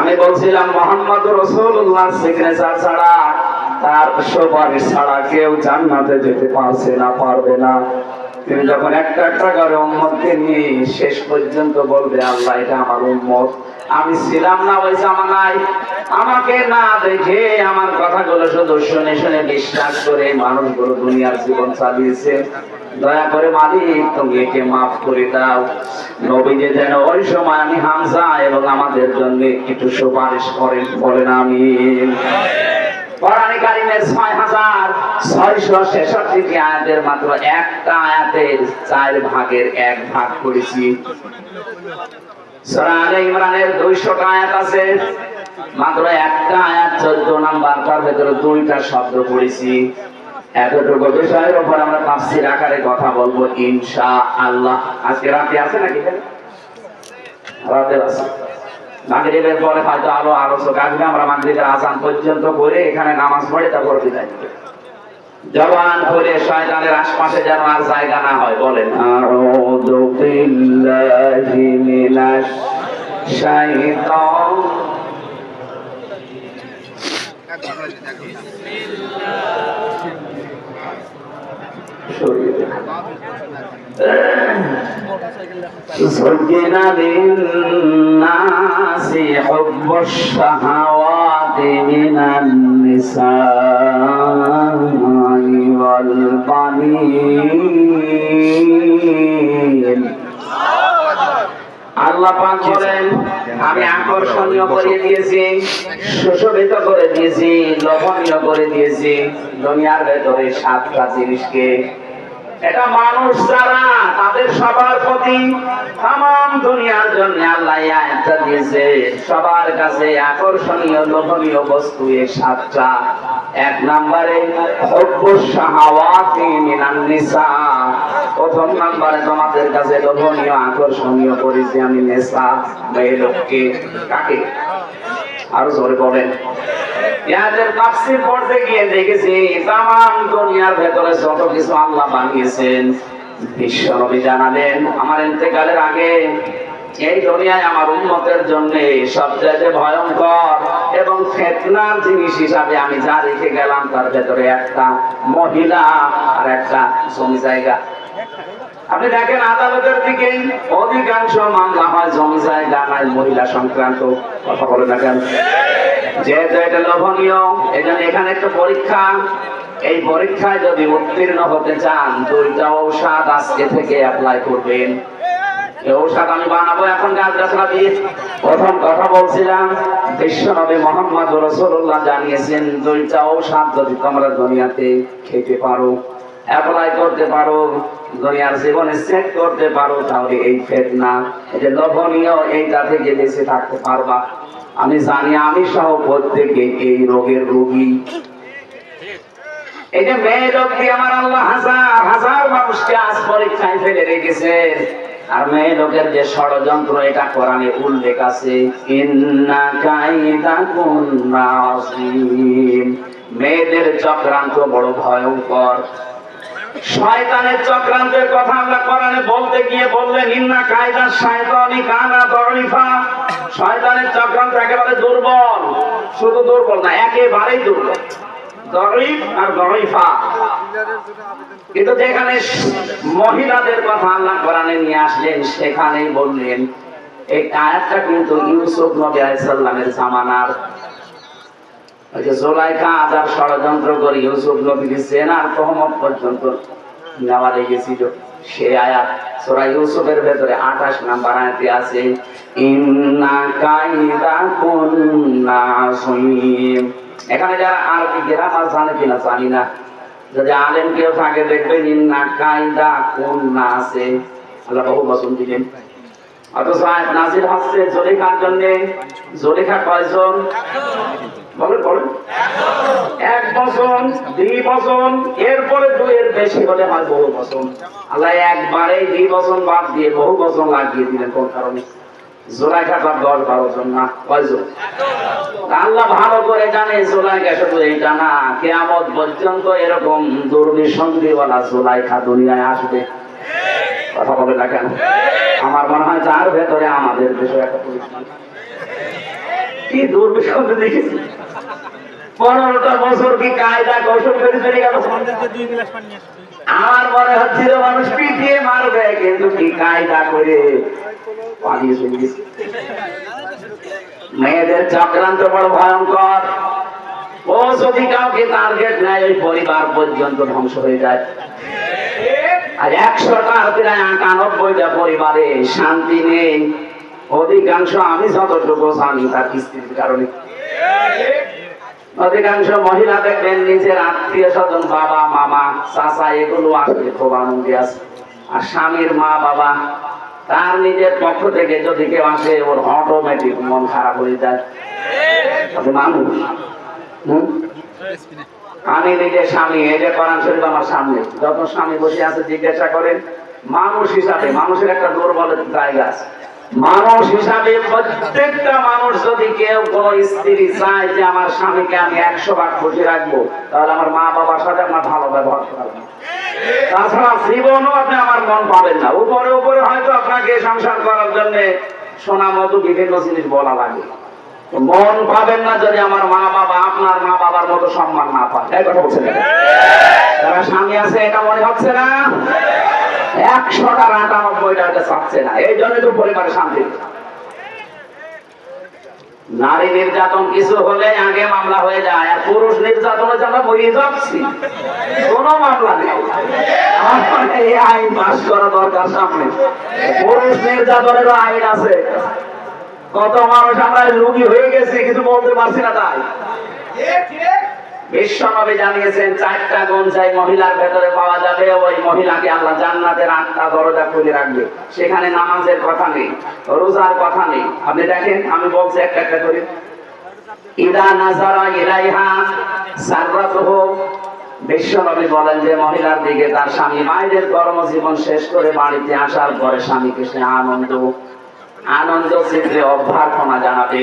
আমি বলছিলাম, মোহাম্মদ রসুল্লাহ সিগনেচার ছাড়া তার সবার ছাড়া কেউ জান্নাতে যেতে পারছে না, পারবে না। তিনি যখন একটা একটা করে উম্মতকে নিয়ে শেষ পর্যন্ত বলবে, আল্লাহ, এটা আমার উম্মত। আমি ছিলাম না, ওই জামানায়। আমাকে না দেখে আমার কথাগুলো শুধু শুনে শুনে বিশ্বাস করে মানুষগুলো দুনিয়ার জীবন চালিয়েছে। দয়া করে মালিক, তুমি একে মাফ করে দাও। নবীকে যেন ওই সময় আমি হামজা এবং আমাদের জন্য একটু সুপারিশ করেন, বলেন আমি একটা আয়াতের চার ভাগের এক ভাগ করেছি আলে আকারে কথা বলব ইনশা আল্লাহ আজকে রাতে আছে নাকি? রাতে আছে। মাগরিবের পরে হয়তো আলো আলোচক আসবে, আমরা মাগরিবের আজান পর্যন্ত করে এখানে নামাজ পড়ে তারপর বিদায় জবান খুলে শয়তানের আশপাশে যেন আর জায়গা না হয়, বলেন। আউযু বিল্লাহি شيطان زين للناس حب الشهوات من النساء والبنين আল্লাহ পাক বলেন আমি আকর্ষণীয় করে দিয়েছি সুশোভিত করে দিয়েছি লোভনীয় করে দিয়েছি দুনিয়ার ভেতরে সাতটা জিনিসকে এটা মানুষ যারা, তাদের সবার প্রতি তাম দুনিয়ার জন্য আল্লাহ আয়াতটা দিয়েছে। সবার কাছে আকর্ষণীয়, লোভনীয় বস্তু এই সাতটা। এক নম্বরে প্রথম নম্বরে, তোমাদের কাছে লোভনীয়, আকর্ষণীয় করেছি আমি নেশা মেয়ে লোককে। কাকে? আরও জোরে বলেন। ইয়াদের তাফসীর পড়তে গিয়ে দেখেছি তাম দুনিয়ার ভেতরে যত কিছু আল্লাহ বানিয়েছেন জানালেন, আমার ইন্তেকালের আগে এই দুনিয়ায় আমার উন্মতের জন্য সবচেয়ে ভয়ঙ্কর এবং ফেতনার জিনিস হিসাবে আমি যা রেখে গেলাম, তার ভেতরে একটা মহিলা আর একটা জমি জায়গা। আপনি দেখেন আদালতের দিকে অধিকাংশ মামলা হয় জমি জায়গা মহিলা সংক্রান্ত। কথা বলে দেখেন। যেহেতু এটা লোভনীয় এই জন্য এখানে একটা পরীক্ষা। এই পরীক্ষায় যদি উত্তীর্ণ হতে চান, দুইটা ঔষধ আজকে থেকে অ্যাপ্লাই করবেন। এই আমি বানাবো এখন গাছ প্রথম কথা বলছিলাম মোহাম্মদ দুইটা ঔষধ যদি তোমরা দুনিয়াতে খেতে পারো অ্যাপ্লাই করতে পারো। দুনিয়ার জীবনে সেট করতে পারো, তাহলে এই ফেতনা এই যে লোভনীয়, এইটা থেকে বেঁচে থাকতে পারবা। আমি জানি, আমি সহ প্রত্যেকে এই রোগের রোগী। এই যে মেয়ে দিয়ে আমার আল্লাহ হাজার হাজার মানুষকে আজ পরীক্ষায় ফেলে রেখেছে। আর মেয়ে লোকের যে ষড়যন্ত্র, এটা কোরআনে উল্লেখ আছে। মেয়েদের চক্রান্ত বড় ভয়ঙ্কর। শয়তানের চক্রান্তের কথা আমরা কোরআনে বলতে গিয়ে বললেন, ইন্না কায়দা শয়তানি কানা দরিফা। শয়তানের চক্রান্ত একেবারে দুর্বল। শুধু দুর্বল না, একেবারেই দুর্বল। দরিফ আর দরিফা। কিন্তু যেখানে মহিলাদের কথা আল্লাহ কোরআনে নিয়ে আসলেন, সেখানেই বললেন, এই আয়াতটা কিন্তু ইউসুফ নবী আলাইহিস সালামের জামানার ষড়যন্ত্র করে ইউসুফ তহমত পর্যন্ত নেওয়া লেগেছিল। সে ইউসুফের ভেতরে 28 নাম্বার আয়াতে আছে এখানে যারা আরবি গ্রামার জানে কিনা জানি না। যদি আলেম কেউ থাকে, দেখবেন ইন্না কাইদা কুন্না আছে। আল্লাহ বহু বচন দিলেন। অথচ নাজিল হচ্ছে জলিখার জন্য। জলিখা কয়জন? বলেন এক দুই এরপরে বেশি হলে হয় বহু আল্লাহ একবারে দুই বাদ দিয়ে বহু লাগিয়ে দিলেন, কোন কারণে? জোলাই না ভালো করে জানে জোলাইকা শুধু এইটা না, কেয়ামত পর্যন্ত এরকম দুর্বিসন্ধিওয়ালা জোলাইখা দুনিয়ায় আসবে। কথা বলে দেখেন। আমার মনে হয় যার ভেতরে আমাদের দেশে একটা কি পনেরোটা বছর কি কায়দা কৌশল করে চলে গেল? আমার মনে হচ্ছিল মানুষ পিটিয়ে মারবে, কিন্তু কি কায়দা করে। মেয়েদের চক্রান্ত বড় ভয়ঙ্কর। ও যদি কাউকে টার্গেট নেয় ওই পরিবার পর্যন্ত ধ্বংস হয়ে যায়। আর একশোটা প্রায় একানব্বইটা পরিবারে শান্তি নেই। অধিকাংশ আমি যতটুকু জানি তার স্ত্রীর কারণে। অধিকাংশ মহিলা দেখবেন নিজের আত্মীয় স্বজন, বাবা, মামা, চাচা, এগুলো আসলে খুব আনন্দে আছে। আর স্বামীর মা, বাবা, তার নিজের পক্ষ থেকে যদি কেউ আসে, ওর অটোমেটিক মন খারাপ হয়ে যায়। মানুষ? আমি নিজের স্বামী, এই যে কোরআন শরীফ আমার সামনে। যত স্বামী বসে আছে, জিজ্ঞাসা করেন, মানুষ হিসাবে, মানুষের একটা দুর্বল জায়গা আছে। মানুষ হিসাবে প্রত্যেকটা মানুষ যদি কেউ কোন স্ত্রী চায় যে আমার স্বামীকে আমি একশো বার খুশি রাখব, তাহলে আমার মা বাবার সাথে আপনার ভালো ব্যবহার করাবো তাছাড়া জীবনও আপনি আমার মন পাবেন না। উপরে উপরে হয়তো আপনাকে সংসার করার জন্য সোনা মতো বিভিন্ন জিনিস বলা লাগে। মন পাবেন না যদি আমার মা বাবা আপনার মা বাবার মতো সম্মান না পায়। এই কথা বলছেন না? স্বামী আছে, এটা মনে হচ্ছে না? একশোটা না। এই জন্য তো শান্তি। নারী নির্যাতন কিছু হলে আগে মামলা হয়ে যায়, আর পুরুষ যাচ্ছি। কোন মামলা নেই। আইন পাস করা দরকার সামনে। পুরুষ নির্যাতনেরও আইন আছে। কত মানুষ আমরা রোগী হয়ে গেছি, কিছু বলতে পারছি না তাই। বিশ্বনবী জানিয়েছেন, চারটা গুণ মহিলার ভেতরে পাওয়া যাবে, ওই মহিলাকে আল্লাহ জান্নাতের আটটা দরজা খুলে রাখবে। সেখানে নামাজের কথা নেই, রোজার কথা নেই। আপনি দেখেন, আমি বলছি একটা একটা করে। ইদা নাজারা বিশ্বনবী বলেন যে, মহিলার দিকে তার স্বামী মায়েদের কর্মজীবন শেষ করে বাড়িতে আসার পরে স্বামীকে সে আনন্দ আনন্দ চিত্রে অভ্যর্থনা জানাবে।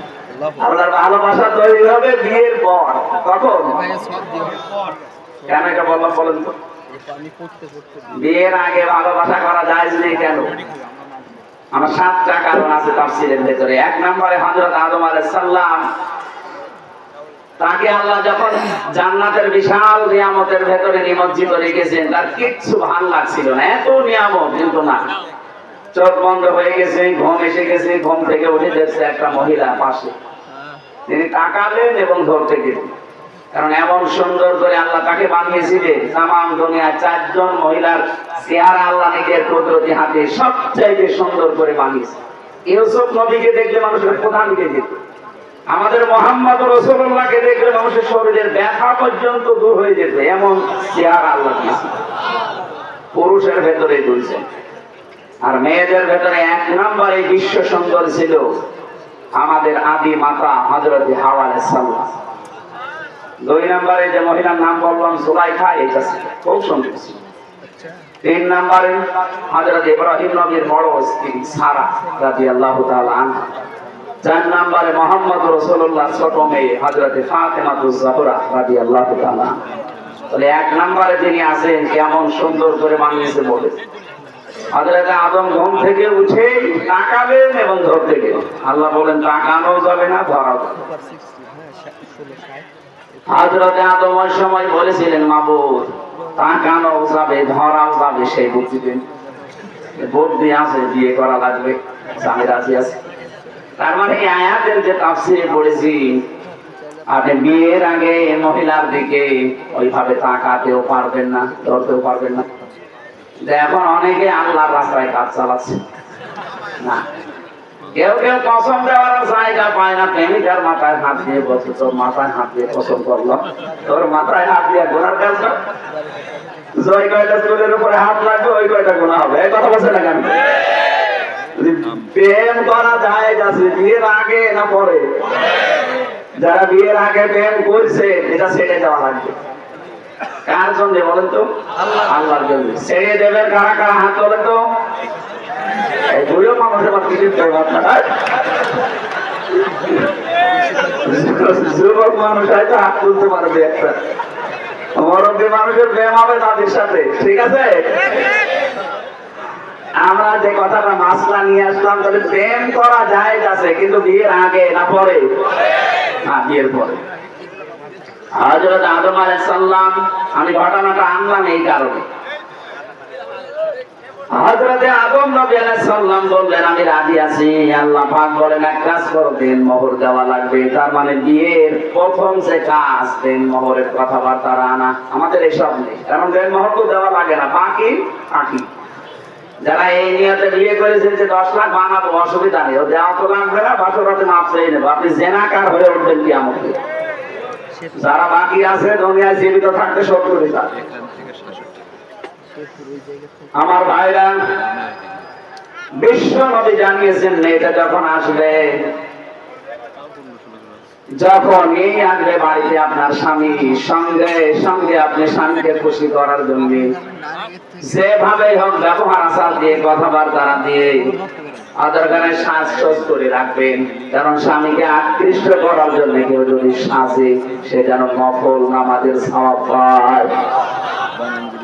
আপনার ভালোবাসা তৈরি হবে বিয়ের পর। কখন? কেন এটা বললাম বলেন তো। বিয়ের আগে ভালোবাসা করা যায় নেই কেন? আমার সাতটা কারণ আছে তাফসিরের ভেতরে। এক নম্বরে হযরত আদম আলাইহিস সালাম তাকে আল্লাহ যখন জান্নাতের বিশাল নিয়ামতের ভেতরে নিমজ্জিত রেখেছেন তার কিচ্ছু ভালো লাগছিল না। এত নিয়ামত কিন্তু না। চোখ বন্ধ হয়ে গেছে ঘুম এসে গেছে ঘুম থেকে উঠে দেখছে একটা মহিলা পাশে। তিনি তাকালেন এবং ধরতে গেলেন। কারণ এমন সুন্দর করে আল্লাহ তাকে বানিয়েছিলেন, তামাম দুনিয়া চারজন মহিলার চেহারা আল্লাহ নিজের কুদরতি হাতে সবচাইতে সুন্দর করে বানিয়েছে। ইউসুফ নবীকে দেখলে মানুষের প্রধান যেত আমাদের মোহাম্মদ রসুল্লাহকে দেখলে মানুষের শরীরের ব্যথা পর্যন্ত দূর হয়ে যেত, এমন চেহারা আল্লাহ দিয়েছে। পুরুষের ভেতরে দুইজন আর মেয়েদের ভেতরে এক নাম্বার এই বিশ্ব সুন্দর ছিল আমাদের আদি মাতা হজরত হাওয়া সাল্লাহ দুই নম্বরে যে মহিলার নাম বললাম সুলাইখা এটা ছিল। খুব সুন্দর তিন নম্বরে হজরত ইব্রাহিম নবীর বড় স্ত্রী সারা রাজি আল্লাহ আনহা। চার নম্বরে মোহাম্মদ রসুল্লাহ ছোট মেয়ে হজরত ফাতেমাতুজ জাহরা রাজি আল্লাহ তাহলে এক নম্বরে যিনি আছেন কেমন সুন্দর করে বানিয়েছে বলে। হজরত আদম ঘুম থেকে উঠে তাকাবেন এবং ধরতে গেলেন। আল্লাহ বলেন তাকানো যাবে না, ধরাও যাবে। হাজরতে আদম ওই সময় বলেছিলেন, মাবুদ তাকানো যাবে, ধরাও যাবে সেই বুদ্ধি দিন বুদ্ধি আছে, বিয়ে করা লাগবে, স্বামী রাজি আছে। তার মানে এই আয়াতের যে তাফসিরে পড়েছি, আপনি বিয়ের আগে মহিলার দিকে ওইভাবে তাকাতেও পারবেন না, ধরতেও পারবেন না। এখন অনেকে রাস্তায় কাজ চালাচ্ছে। না। কেউ কেউ কসম দেওয়ার জায়গা পায় না, প্রেমিকার মাথায় হাত দিয়ে বসে তোর মাথায় হাত দিয়ে কসম করল। তোর মাথায় হাত দিয়ে কাজ। জয় কয়টা উপরে হাত ওই কয়টা গোনা হবে। এই কথা বলছে না কেন প্রেম করা যায় আছে বিয়ের আগে না পরে? যারা বিয়ের আগে প্রেম করছে, এটা ছেড়ে যাওয়া লাগবে। কার বলেন তো? আল্লাহর জন্য। ছেড়ে দেবেন কারা কারা হাত বলেন তো? মানুষের আবার কিছু যুবক মানুষ হয়তো হাত তুলতে পারবে একটা। মরব্বী মানুষের হবে তাদের সাথে, ঠিক আছে? আমরা যে কথাটা মাসলা নিয়ে আসলাম, তাহলে প্রেম করা যায় কিন্তু বিয়ের আগে না পরে? না, বিয়ের পরে। হজরত আদম আলাইসাল্লাম আমি ঘটনাটা আনলাম এই কারণে। হজরতে আদম নবী আলাইসাল্লাম বললেন, আমি রাজি আছি, আল্লাহ পাক বলেন, এক কাজ করো মোহর দেওয়া লাগবে। তার মানে বিয়ের প্রথম কাজ মোহরের কথাবার্তা আমাদের এসব নেই। কারণ মোহর তো দেওয়া লাগে না, বাকি বাকি যারা এই নিয়তে বিয়ে করেছেন যে দশ লাখ বানাবো, অসুবিধা নেই। ও দেওয়া তো লাগবে না বাসরাতে মাপ চেয়ে নেব। আপনি জেনাকার হয়ে উঠবেন কি আমাকে যারা বাকি আছে দুনিয়ায় জীবিত থাকতে সব করে যান। আমার ভাইরা বিশ্ব নবী জানিয়েছেন মেয়েটা যখন আসবে যখন এই আসবে বাড়িতে আপনার স্বামী সঙ্গে সঙ্গে আপনি স্বামীকে খুশি করার জন্য যেভাবে হোক ব্যবহার, আচার দিয়ে, কথাবার্তা দিয়ে আদার গানে শ্বাস করে রাখবেন। কারণ স্বামীকে আকৃষ্ট করার জন্য কেউ যদি সাজে, সে যেন নফল পায়।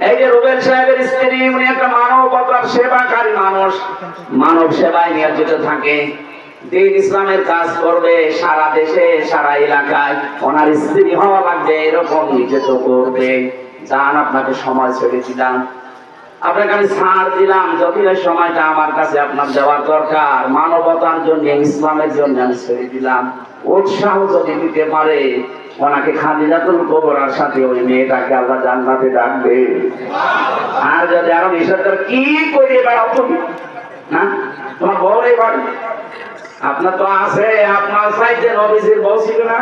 এই যে রুবেল সাহেবের স্ত্রী, উনি একটা মানবতার সেবাকারী মানুষ। মানব সেবায় নিয়োজিত থাকে। দিন ইসলামের কাজ করবে সারা দেশে, সারা এলাকায়। ওনার স্ত্রী হওয়া লাগবে, এরকম নিজে তো করবে। যান, আপনাকে সময় ছেড়ে দিলাম। আপনাকে আমি ছাড় দিলাম। এই সময়টা আমার কাছে আপনার দেওয়ার দরকার। মানবতার জন্য, ইসলামের জন্য আমি ছেড়ে দিলাম। উৎসাহ যদি দিতে পারে, ওনাকে খাদিজাতুল কোবরার সাথে ওই মেয়েটাকে আল্লাহ জান্নাতে ডাকবে। আর যদি আরও নিষেধ কি করে বেড়াও তুমি? না তোমার বউ নেই বাড়ি। আপনার তো আছে, আপনার সাইজের নবীজির বউ ছিল না?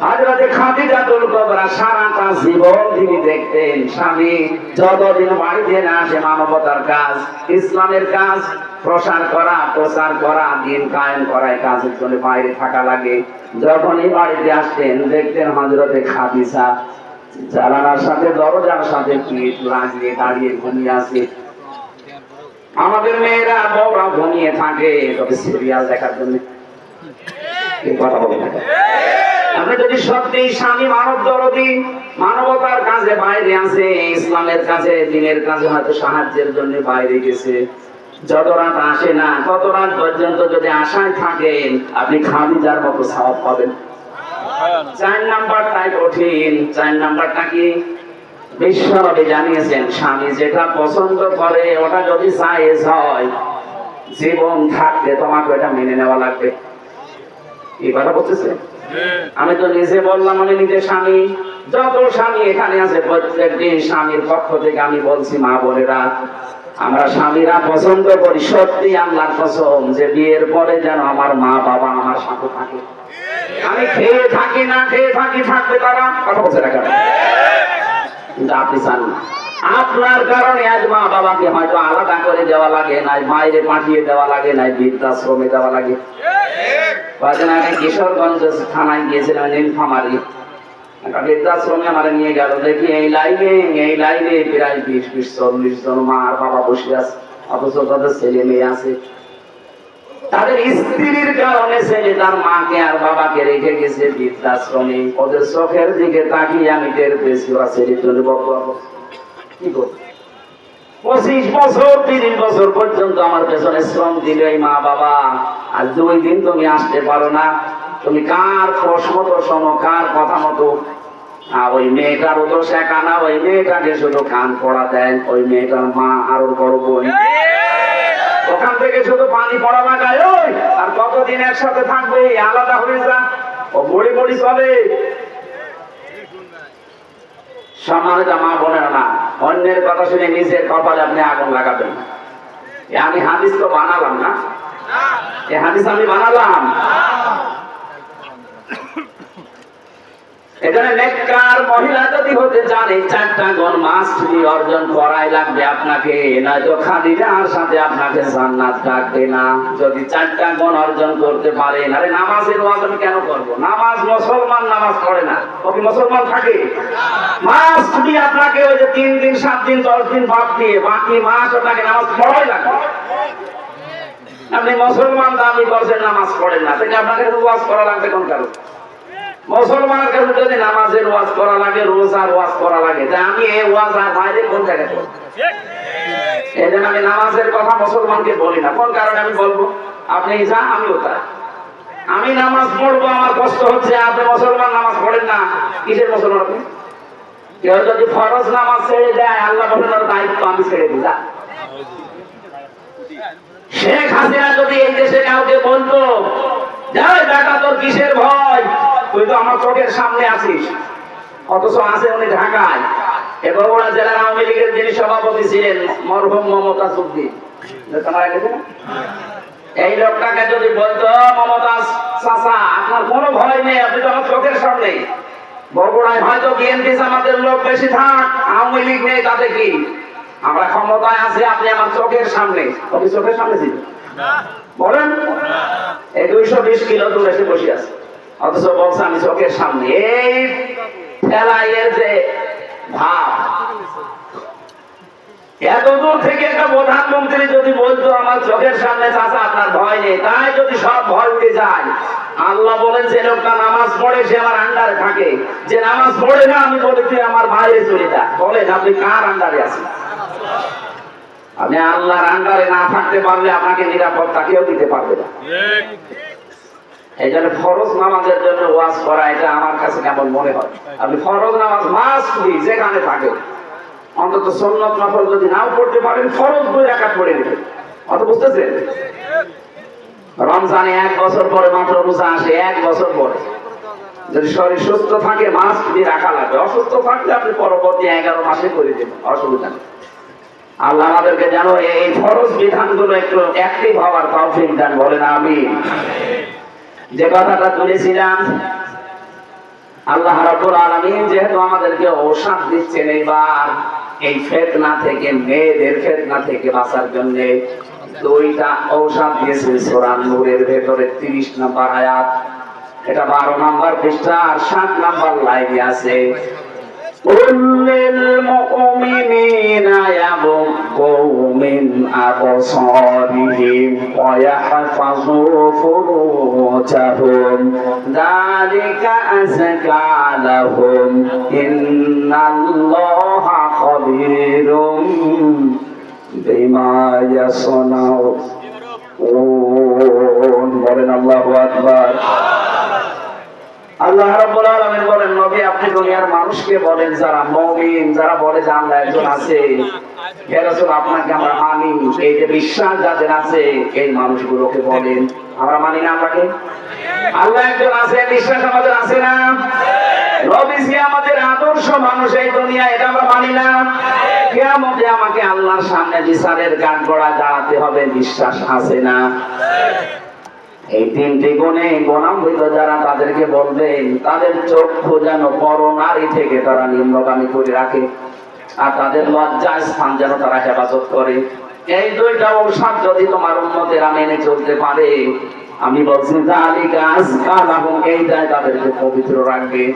হাজরাতে খাদিজাতুল কুবরা সারাটা দেখতেন। যতদিন বাড়িতে আসে মানবতার কাজ, ইসলামের কাজ, প্রসার করা, প্রচার করা, দিন কায়েম করা বাইরে থাকা লাগে। যখনই বাড়িতে আসতেন, দেখতেন হজরতে খাদিজা, জানালার সাথে, দরজার সাথে পিঠ লাগিয়ে দাঁড়িয়ে ঘুমিয়ে আছে। আমাদের মেয়েরা বউরা ঘুমিয়ে থাকে, তবে সিরিয়াল দেখার জন্য। কথা বলে থাকে। আপনি যদি সত্যি স্বামী মানব দরদি মানবতার কাজে বাইরে আছে, ইসলামের কাছে দিনের কাজে হয়তো সাহায্যের জন্য বাইরে গেছে। যত রাত আসে না, তত রাত পর্যন্ত যদি আশায় থাকেন, আপনি খাদিজার মতো সাহস পাবেন। চার নাম্বারটাই কঠিন, চার নাম্বারটা কি? বিশ্বনবী জানিয়েছেন, স্বামী যেটা পছন্দ করে, ওটা যদি জায়েজ হয়, জীবন থাকতে তোমাকে এটা মেনে নেওয়া লাগবে। এই কথা বলতেছে? আমি তো নিজে বললাম, আমি নিজে স্বামী। যত স্বামী এখানে আছে, প্রত্যেকদিন স্বামীর পক্ষ থেকে আমি বলছি, মা বোনেরা, আমরা স্বামীরা পছন্দ করি, সত্যি আল্লাহর কসম যে বিয়ের পরে যেন আমার মা বাবা আমার সাথে থাকে। আমি খেয়ে থাকি, না খেয়ে থাকি, থাকবে তারা? কথা বলছে না কিন্তু আপনি চান না। আপনার কারণে আজ মা বাবাকে হয়তো আলাদা করে দেওয়া লাগে নাই বাইরে পাঠিয়ে দেওয়া লাগে নাই, বৃদ্ধাশ্রমে দেওয়া লাগে। কয়েকদিন আগে কিশোরগঞ্জ থানায় গিয়েছিলাম নীলফামারি বৃদ্ধাশ্রমে আমার নিয়ে গেল। দেখি এই লাইনে এই লাইনে প্রায় বিশ বিশ, চল্লিশ জন মা আর বাবা বসে আছে, অথচ তাদের ছেলে মেয়ে আছে। তাদের স্ত্রীর কারণে ছেলে তার মাকে আর বাবাকে রেখে গেছে বৃদ্ধাশ্রমে। ওদের চোখের দিকে তাকিয়ে আমি টের পেয়েছি, ওরা ছেলে চলে কি করব? পঁচিশ বছর, তিরিশ বছর পর্যন্ত আমার পেছনে শ্রম দিল এই মা বাবা। আর দুই দিন তুমি আসতে পারো না। তুমি কার ফস মতো শোনো, কার কথা মতো? আর ওই মেয়েটার তো শেখা না, ওই মেয়েটাকে শুধু কান পড়া দেয় ওই মেয়েটার মা আরও বড় বোন। ওখান থেকে শুধু পানি পড়া লাগায়, ওই, আর কতদিন একসাথে থাকবে আলাদা হয়ে যা। ও বড়ি বড়ি চলে সম্মানিত মা বোনের না। অন্যের কথা শুনে নিজের কপালে আপনি আগুন লাগাবেন আমি হাদিস তো বানালাম না। হাদিস আমি বানালাম। এখানে নেককার মহিলা যদি হতে চান এই চারটা অর্জন করাই লাগবে আপনাকে সাথে আপনাকে জান্নাত ডাকবে না। যদি চারটা অর্জন করতে আরে নামাজের ওয়াজ আমি কেন নামাজ মুসলমান নামাজ না। মুসলমান থাকে? মাস্ট বি আপনাকে ওই যে তিন দিন, সাত দিন, দশ দিন বাদ দিয়ে বাকি মাস আপনাকে নামাজ পড়াই লাগবে। আপনি মুসলমান দাবি করছেন, নামাজ পড়েন না। তাহলে আপনাকে ওয়াজ করা লাগবে কোন কারণ? মুসলমানের কাছে যদি নামাজের ওয়াজ করা লাগে, রোজার ওয়াজ করা লাগে, তা আমি এই ওয়াজ আর বাইরে কোন জায়গায় করব? এই জন্য আমি নামাজের কথা মুসলমানকে বলি না। কোন কারণে আমি বলব? আপনি যা, আমিও তা। আমি নামাজ পড়ব, আমার কষ্ট হচ্ছে, আপনি মুসলমান নামাজ পড়েন না। কিসের মুসলমান আপনি? কেউ যদি ফরজ নামাজ ছেড়ে দেয়, আল্লাহ বলেন দায়িত্ব আমি ছেড়ে দিই, যা। শেখ হাসিনা যদি এই দেশে কাউকে বলতো, যাই বেটা, তোর কিসের ভয়? তুই তো আমার চোখের সামনে আছিস। অথচ আছে উনি ঢাকায়। এ বগুড়া জেলার আওয়ামী লীগের যিনি সভাপতি ছিলেন, মরহুম মমতা উদ্দিন? এই লোকটাকে যদি বলতো, মমতা চাচা, আপনার কোনো ভয় নেই, আপনি তো আমার চোখের সামনে। বগুড়ায় হয়তো বিএনপি জামাতের লোক বেশি থাক, আওয়ামী লীগ নেই, তাতে কি? আমরা ক্ষমতায় আছি, আপনি আমার চোখের সামনে। আপনি চোখের সামনে ছিল? বলেন। এই দুইশো বিশ কিলো দূরে এসে বসে আছে। অথচ বলছে আমি চোখের সামনে, এই ফেলাইয়ের যে ভাব। এত দূর থেকে একটা প্রধানমন্ত্রী যদি বলতো, আমার চোখের সামনে চাচা, আপনার ভয় নেই। তাই যদি সব ভয় উঠে যায়, আল্লাহ বলেন, যে লোকটা নামাজ পড়ে, সে আমার আন্ডারে থাকে। যে নামাজ পড়ে না, আমি বলি, তুই আমার বাইরে চলে যা। বলেন, আপনি কার আন্ডারে আছেন? আপনি আল্লাহর আন্ডারে না থাকতে পারলে আপনাকে নিরাপত্তা কেউ দিতে পারবে না। এই জন্য ফরজ নামাজের জন্য ওয়াজ করা, এটা আমার কাছে কেমন মনে হয়? আপনি ফরজ নামাজ মাস যেখানে থাকে। অন্তত সন্ন্যত নফল যদি নাও পড়তে পারেন, ফরজ দুই রাকাত পড়ে নেবেন। অত বুঝতেছেন? রমজানে এক বছর পরে মাত্র রোজা আসে, এক বছর পরে। যদি শরীর সুস্থ থাকে, মাস দিয়ে রাখা লাগবে। অসুস্থ থাকলে আপনি পরবর্তী এগারো মাসে করে দেবেন, অসুবিধা নেই। আল্লাহ আমাদেরকে যেন এই ফরজ বিধানগুলো একটু অ্যাক্টিভ হওয়ার তৌফিক দান, বলেন আমি যে কথাটা তুলেছিলাম, আল্লাহ রাব্বুল আলামিন যেহেতু আমাদেরকে দিচ্ছেন এই ফেতনা থেকে, মেয়েদের ফেতনা থেকে বাঁচার জন্য দুইটা ঔষধ দিয়েছে নূরের ভেতরে 30 নম্বর আয়াত। এটা 12 নাম্বার পৃষ্ঠা আর 7 নাম্বার লাইনে আছে। উল্লিল মুমিন من أبصارهم ويحفظوا فروجهم ذلك أزكى لهم إن الله خبير بما يصنعون বলেন আল্লাহু আকবার আল্লাহ রাব্বুল আলামিন বলেন, নবী, আপনি দুনিয়ার মানুষকে বলেন যারা মুমিন, যারা বলে যে আল্লাহ একজন আছে। হে রাসূল, আপনাকে আমরা মানি। এই যে বিশ্বাস যাদের আছে, এই মানুষগুলোকে বলেন। আমরা মানি না আল্লাহ একজন আছে, বিশ্বাস আমাদের আছে না? নবীজি আমাদের আদর্শ মানুষ এই দুনিয়া এটা আমরা মানি না। কিয়ামতে আমাকে আল্লাহর সামনে বিচারের গান গড়া দাঁড়াতে হবে, বিশ্বাস আছে না? এই তিনটি গুণে গুণান্বিত যারা তাদেরকে বলবেন, তাদের চক্ষু যেন পর নারী থেকে তারা নিম্নগামী করে রাখে। আর তাদের লজ্জা স্থান যেন তারা হেফাজত করে। এই দুইটা ঔষধ যদি তোমার উন্নতেরা মেনে চলতে পারে, আমি বলছি গাছ আজকাল এবং এইটাই তাদেরকে পবিত্র রাখবে।